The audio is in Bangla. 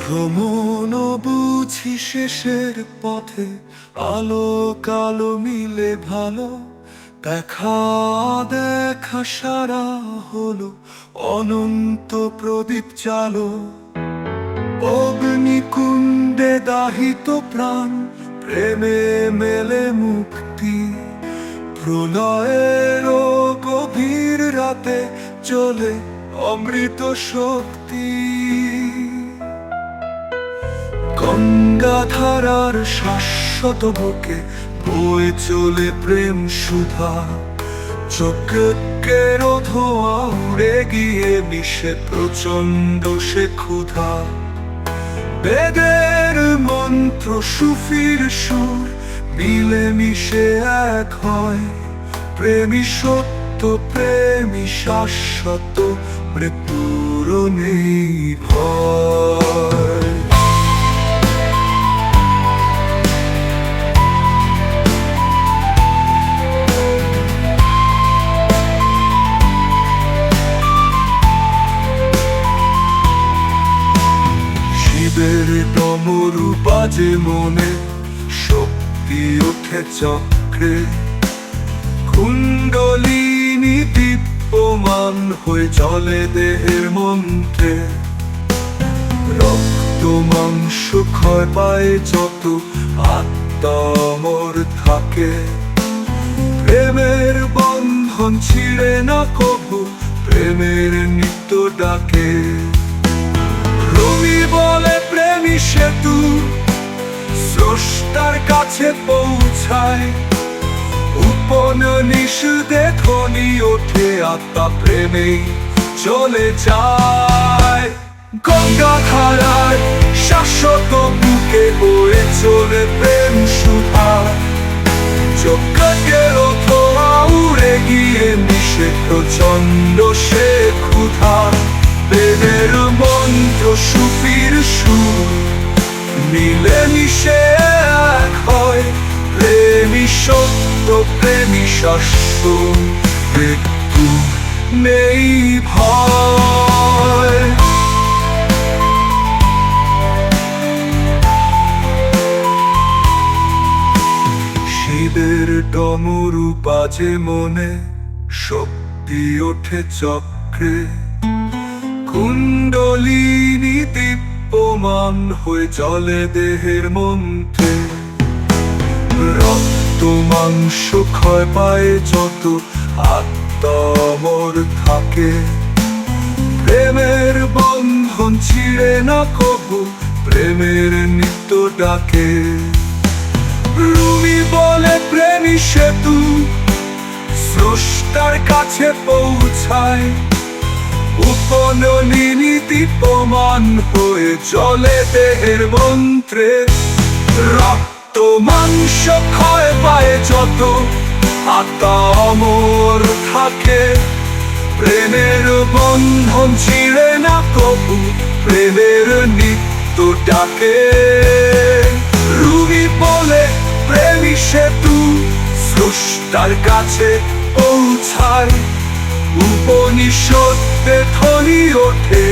ভ্রমণ বুঝি শেষের পথে, আলো কালো মিলে ভালো, দেখা দেখা সারা হলো, অনন্ত প্রদীপ চালো। অগ্নিকুণ্ডে দাহিত প্রাণ, প্রেমে মেলে মুক্তি। প্রলয়ের গভীর রাতে চলে অমৃত শক্তি। গঙ্গাধারার শাশ্বত বুকে বয়ে চলে প্রেম সুধা। চক্রের ধোয়া উড়ে গিয়ে মিশে প্রচণ্ড সে ক্ষুধা। বেদের মন্ত্র সুফির সুর মিলে মিশে এক হয়। প্রেমী সত্য, প্রেমী শাশ্বত, মৃত্যুর নেই ভয়। শিবের ডমরু বাজে মনে শক্তি ওঠে চক্রে। কুণ্ডলিনী দীপ্যমান হয়ে চলে দেহের মন্ত্রে। রক্ত মাংস ক্ষয় পায় যত আত্মামর থাকে। প্রেমের বন্ধন ছিঁড়ে না কবু প্রেমের নিত্য ডাকে। সেতু স্রষ্টার কাছে পৌঁছায়। উপনিষ দেখনি ওঠে, আত্মা প্রেমে চলে যায়। গঙ্গা ধারার শাশ্বত বুকে বয়ে চলে প্রেম সুধা। চোখের ধোয়া উড়ে গিয়ে মিশে প্রচণ্ড সে ক্ষুধা। বেদের মন্ত্র সুফির সুর সত্য প্রেমী শাস্ত্র মৃত্যু নেই ভয়। শিবের ডমরু বাজে মনে শক্তি ওঠে চক্রে, কুণ্ডলিনী দীপ্যমান হয়ে চলে দেহের মধ্যে রক্ত মাংস ক্ষয় পায় যত আত্মর থাকে। প্রেমের বন্ধন ছিঁড়ে না কবু, প্রেমের নিত্য ডাকে। রুমি বলে, প্রেমী সেতু স্রষ্টার কাছে পৌঁছায়। উপননী প্রমাণ হয়ে চলে দেহের মন্ত্রে। রক্ত মাংস ক্ষয় পায়, যত আত্মা অমর থাকে। প্রেমের বন্ধন ছিঁড়ে না কবু প্রেমের নিত্য ডাকে। রুবি বলে, প্রেমী সেতু স্রষ্টার কাছে পৌঁছায়। উপনিষদে ধ্বনি ওঠে